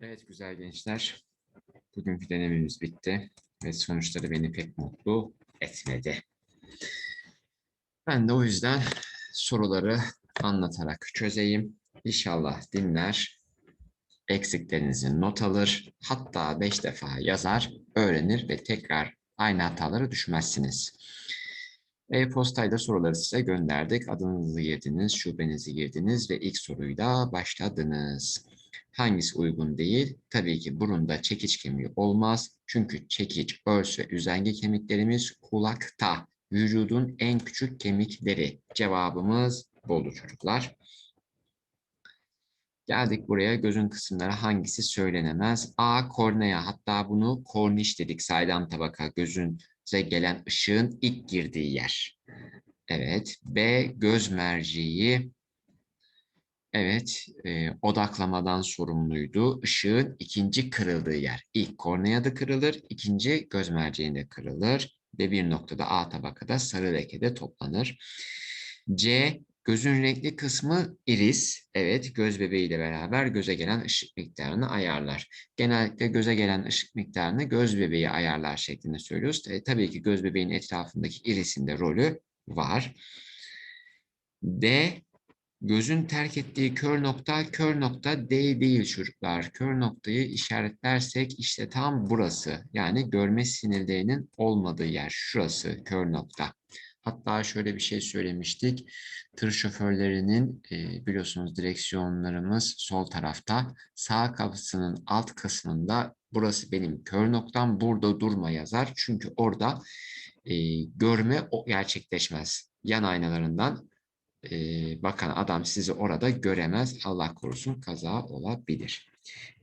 Evet güzel gençler. Bugünkü denememiz bitti ve sonuçları beni pek mutlu etmedi. Ben de o yüzden soruları anlatarak çözeyim. İnşallah dinler, eksiklerinizi not alır, hatta beş defa yazar, öğrenir ve tekrar aynı hatalara düşmezsiniz. E-postayla soruları size gönderdik. Adınızı girdiniz, şubenizi girdiniz ve ilk soruyla başladınız. Hangisi uygun değil? Tabii ki burunda çekiç kemiği olmaz. Çünkü çekiç, örs ve üzengi kemiklerimiz kulakta. Vücudun en küçük kemikleri. Cevabımız bu olur çocuklar. Geldik buraya gözün kısımları hangisi söylenemez? A. Kornea hatta bunu korniş dedik saydam tabaka gözünüze gelen ışığın ilk girdiği yer. Evet. B. Göz merceği. Evet, e, odaklamadan sorumluydu. Işığın ikinci kırıldığı yer. İlk korneada kırılır, ikinci göz merceğinde kırılır ve bir noktada A tabakada sarı lekede toplanır. C, gözün renkli kısmı iris. Evet, göz bebeğiyle beraber göze gelen ışık miktarını ayarlar. Genellikle göze gelen ışık miktarını göz bebeği ayarlar şeklinde söylüyoruz. E, tabii ki göz bebeğin etrafındaki irisin de rolü var. D, Gözün terk ettiği kör nokta, kör nokta D değil çocuklar. Kör noktayı işaretlersek işte tam burası. Yani görme sinirlerinin olmadığı yer. Şurası kör nokta. Hatta şöyle bir şey söylemiştik. Tır şoförlerinin e, biliyorsunuz direksiyonlarımız sol tarafta. Sağ kapısının alt kısmında burası benim kör noktam. Burada durma yazar. Çünkü orada e, görme gerçekleşmez. Yan aynalarından e, bakan adam sizi orada göremez. Allah korusun kaza olabilir.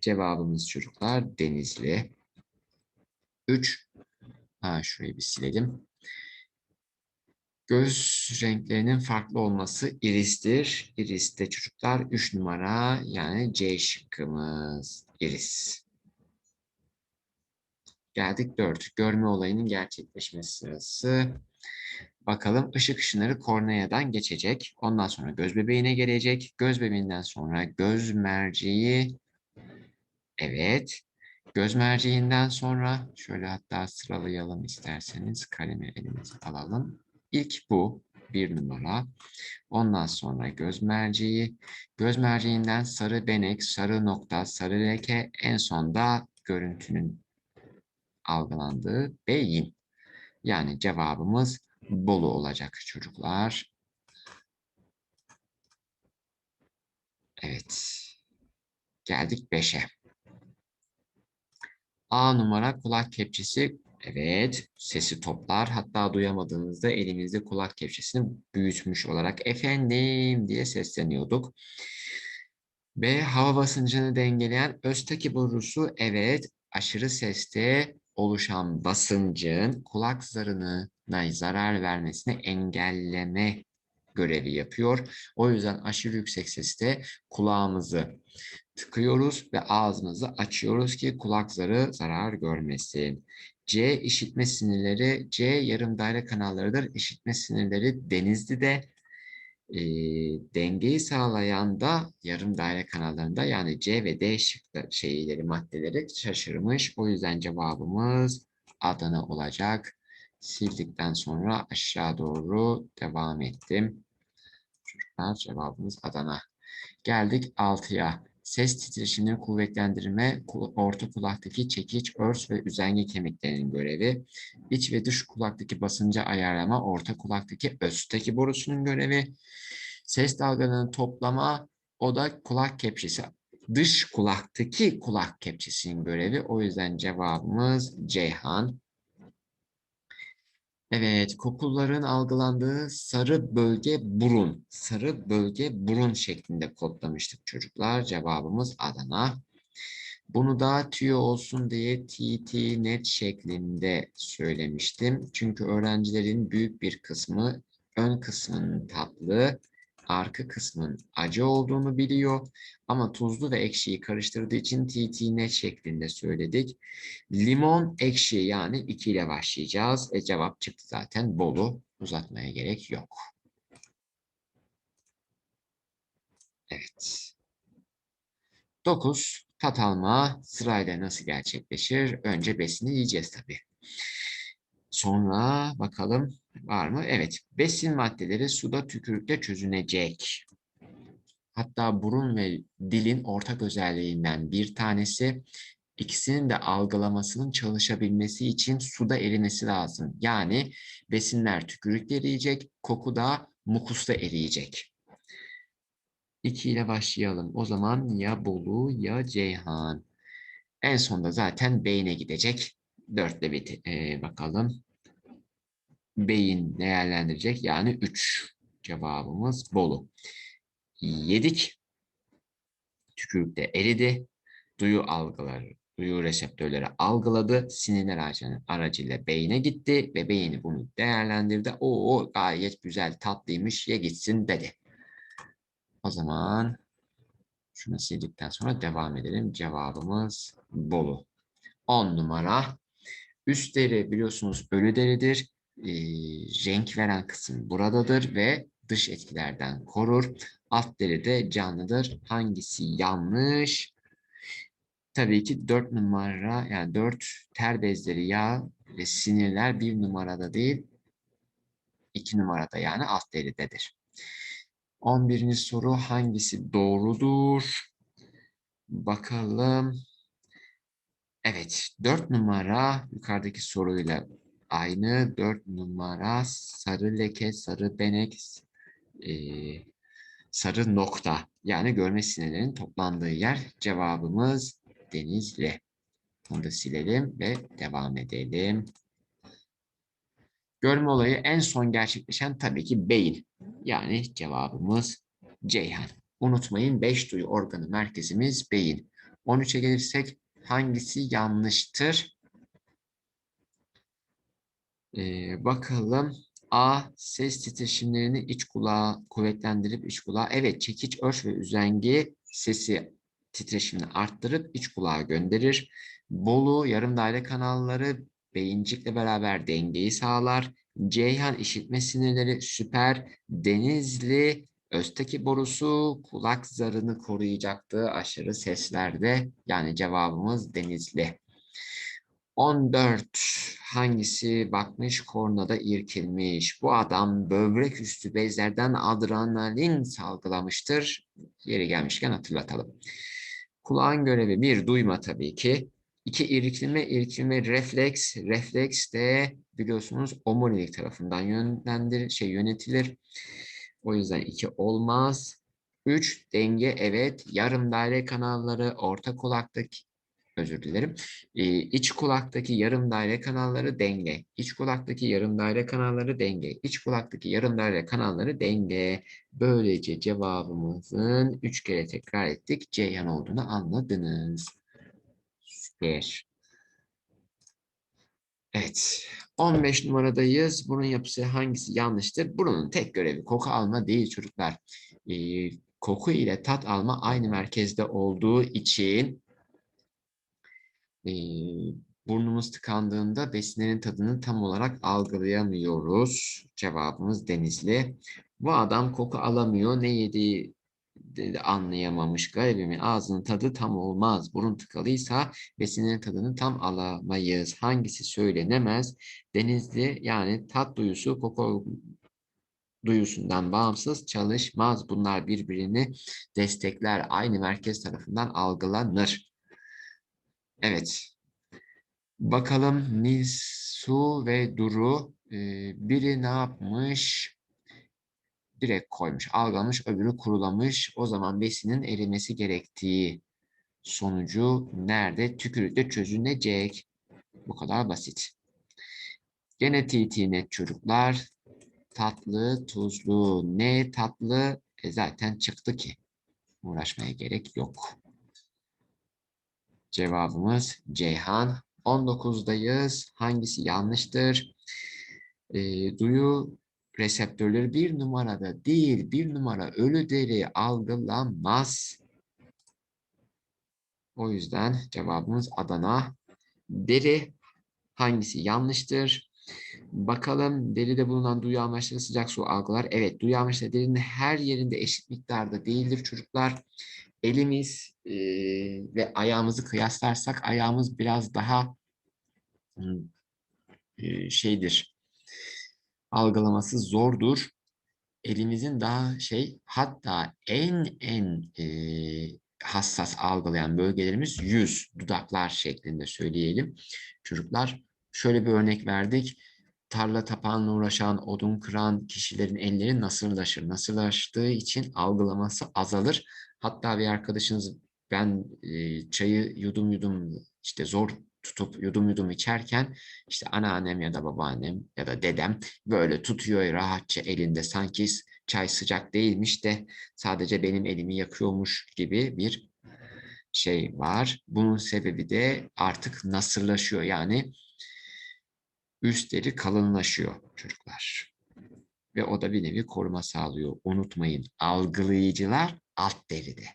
Cevabımız çocuklar Denizli. 3. Ha, şurayı bir silelim. Göz renklerinin farklı olması iristir. Iris de çocuklar 3 numara yani C şıkkımız iris. Geldik 4. Görme olayının gerçekleşmesi sırası. Bakalım ışık ışınları korneadan geçecek. Ondan sonra göz bebeğine gelecek. Göz bebeğinden sonra göz merceği. Evet. Göz merceğinden sonra şöyle hatta sıralayalım isterseniz. Kalemi elimize alalım. İlk bu bir numara. Ondan sonra göz merceği. Göz merceğinden sarı benek, sarı nokta, sarı leke. En sonda görüntünün algılandığı beyin. Yani cevabımız Bolu olacak çocuklar. Evet. Geldik 5'e. A numara kulak kepçesi. Evet. Sesi toplar. Hatta duyamadığınızda elimizde kulak kepçesini büyütmüş olarak efendim diye sesleniyorduk. B. Hava basıncını dengeleyen östaki borusu. Evet. Aşırı seste oluşan basıncın kulak zarına zarar vermesini engelleme görevi yapıyor. O yüzden aşırı yüksek seste kulağımızı tıkıyoruz ve ağzımızı açıyoruz ki kulak zarı zarar görmesin. C işitme sinirleri, C yarım daire kanallarıdır. İşitme sinirleri denizli de e, dengeyi sağlayan da yarım daire kanallarında yani C ve D şıklı şeyleri maddeleri şaşırmış. O yüzden cevabımız Adana olacak. Sildikten sonra aşağı doğru devam ettim. Çocuklar cevabımız Adana. Geldik 6'ya. Ses titreşimini kuvvetlendirme, orta kulaktaki çekiç, örs ve üzengi kemiklerinin görevi. İç ve dış kulaktaki basıncı ayarlama, orta kulaktaki östeki borusunun görevi. Ses dalgalarının toplama, o da kulak kepçesi. Dış kulaktaki kulak kepçesinin görevi. O yüzden cevabımız Ceyhan. Evet, kokuların algılandığı sarı bölge burun. Sarı bölge burun şeklinde kodlamıştık çocuklar. Cevabımız Adana. Bunu da tüyo olsun diye TT net şeklinde söylemiştim. Çünkü öğrencilerin büyük bir kısmı ön kısmının tatlı, arka kısmın acı olduğunu biliyor. Ama tuzlu ve ekşiyi karıştırdığı için TT şeklinde söyledik. Limon ekşi yani 2 ile başlayacağız. E cevap çıktı zaten Bolu. Uzatmaya gerek yok. Evet. 9. Tat alma sırayla nasıl gerçekleşir? Önce besini yiyeceğiz tabii. Sonra bakalım var mı? Evet. Besin maddeleri suda tükürükle çözünecek. Hatta burun ve dilin ortak özelliğinden bir tanesi ikisinin de algılamasının çalışabilmesi için suda erimesi lazım. Yani besinler tükürükle eriyecek, koku da mukusta eriyecek. 2 ile başlayalım. O zaman ya Bolu ya Ceyhan. En sonda zaten beyine gidecek. 4 ile bit e, bakalım. Beyin değerlendirecek. Yani 3 cevabımız Bolu. Yedik. Tükürükte eridi. Duyu algıları, duyu reseptörleri algıladı. Sinirler aracı- aracıyla beyine gitti ve beyni bunu değerlendirdi. O gayet güzel tatlıymış ye gitsin dedi. O zaman şunu sildikten sonra devam edelim. Cevabımız Bolu. 10 numara. Üst deri biliyorsunuz ölü deridir. Ee, renk veren kısım buradadır ve dış etkilerden korur. Alt deri de canlıdır. Hangisi yanlış? Tabii ki 4 numara yani 4 ter bezleri yağ ve sinirler bir numarada değil 2 numarada yani alt deridedir. 11. soru hangisi doğrudur? Bakalım. Evet, 4 numara yukarıdaki soruyla aynı. 4 numara sarı leke, sarı benek, eee, sarı nokta. Yani görme sinirlerinin toplandığı yer. Cevabımız Denizli. Bunu da silelim ve devam edelim. Görme olayı en son gerçekleşen tabii ki beyin. Yani cevabımız Ceyhan. Unutmayın 5 duyu organı merkezimiz beyin. 13'e gelirsek hangisi yanlıştır? Ee, bakalım. A. Ses titreşimlerini iç kulağa kuvvetlendirip iç kulağa. Evet çekiç, örç ve üzengi sesi titreşimini arttırıp iç kulağa gönderir. Bolu yarım daire kanalları beyincikle beraber dengeyi sağlar. Ceyhan işitme sinirleri süper. Denizli Özteki borusu kulak zarını koruyacaktı aşırı seslerde. Yani cevabımız Denizli. 14. Hangisi bakmış kornada irkilmiş? Bu adam böbrek üstü bezlerden adrenalin salgılamıştır. Yeri gelmişken hatırlatalım. Kulağın görevi bir duyma tabii ki. İki irkilme, irkilme refleks. Refleks de biliyorsunuz omurilik tarafından yönlendir, şey yönetilir. O yüzden iki olmaz. Üç denge evet. Yarım daire kanalları orta kulaktaki özür dilerim. Ee, iç kulaktaki yarım daire kanalları denge. İç kulaktaki yarım daire kanalları denge. İç kulaktaki yarım daire kanalları denge. Böylece cevabımızın üç kere tekrar ettik. Ceyhan olduğunu anladınız. Süper. Evet. 15 numaradayız. Bunun yapısı hangisi yanlıştır? Bunun tek görevi koku alma değil çocuklar. Ee, koku ile tat alma aynı merkezde olduğu için e, burnumuz tıkandığında besinlerin tadını tam olarak algılayamıyoruz. Cevabımız Denizli. Bu adam koku alamıyor. Ne yediği de anlayamamış garibimin ağzının tadı tam olmaz. Burun tıkalıysa besinin tadını tam alamayız. Hangisi söylenemez? Denizli yani tat duyusu koku duyusundan bağımsız çalışmaz. Bunlar birbirini destekler. Aynı merkez tarafından algılanır. Evet. Bakalım Nisu ve Duru e, biri ne yapmış? Direkt koymuş, algılamış, öbürü kurulamış. O zaman besinin erimesi gerektiği sonucu nerede? Tükürükle çözünecek. Bu kadar basit. Gene net çocuklar. Tatlı, tuzlu. Ne tatlı? E zaten çıktı ki. Uğraşmaya gerek yok. Cevabımız Ceyhan. 19'dayız. Hangisi yanlıştır? E, duyu reseptörleri bir numarada değil, bir numara ölü deri algılanmaz. O yüzden cevabımız Adana. Deri hangisi yanlıştır? Bakalım deride bulunan duyu amaçlı sıcak su algılar. Evet duyu amaçlı derinin her yerinde eşit miktarda değildir çocuklar. Elimiz e, ve ayağımızı kıyaslarsak ayağımız biraz daha e, şeydir. Algılaması zordur. Elimizin daha şey hatta en en e, hassas algılayan bölgelerimiz yüz, dudaklar şeklinde söyleyelim. Çocuklar şöyle bir örnek verdik. Tarla tapanla uğraşan, odun kıran kişilerin elleri nasırlaşır. Nasırlaştığı için algılaması azalır. Hatta bir arkadaşınız ben e, çayı yudum yudum işte zor tutup yudum yudum içerken işte anneannem ya da babaannem ya da dedem böyle tutuyor rahatça elinde sanki çay sıcak değilmiş de sadece benim elimi yakıyormuş gibi bir şey var. Bunun sebebi de artık nasırlaşıyor yani üstleri kalınlaşıyor çocuklar. Ve o da bir nevi koruma sağlıyor. Unutmayın algılayıcılar alt deride.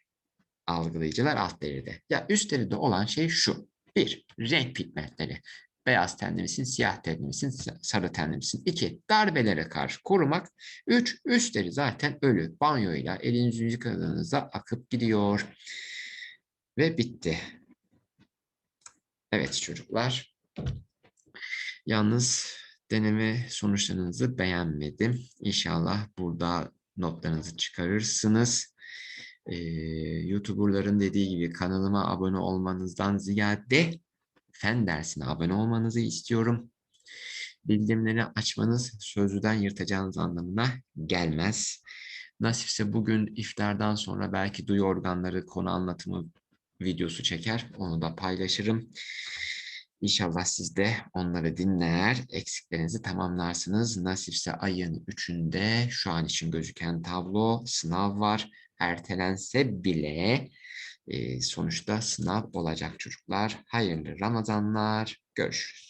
Algılayıcılar alt deride. Ya üst deride olan şey şu. Bir, renk pigmentleri. Beyaz tenli misin, siyah tenli misin, sarı tenli misin? İki, darbelere karşı korumak. Üç, üstleri zaten ölü. Banyoyla elinizi yıkadığınızda akıp gidiyor. Ve bitti. Evet çocuklar. Yalnız deneme sonuçlarınızı beğenmedim. İnşallah burada notlarınızı çıkarırsınız. Ee, YouTuber'ların dediği gibi kanalıma abone olmanızdan ziyade fen dersine abone olmanızı istiyorum. Bildirimleri açmanız sözlüden yırtacağınız anlamına gelmez. Nasipse bugün iftardan sonra belki duyu organları konu anlatımı videosu çeker. Onu da paylaşırım. İnşallah siz de onları dinler, eksiklerinizi tamamlarsınız. Nasipse ayın üçünde şu an için gözüken tablo, sınav var. Ertelense bile sonuçta sınav olacak çocuklar. Hayırlı Ramazanlar. Görüşürüz.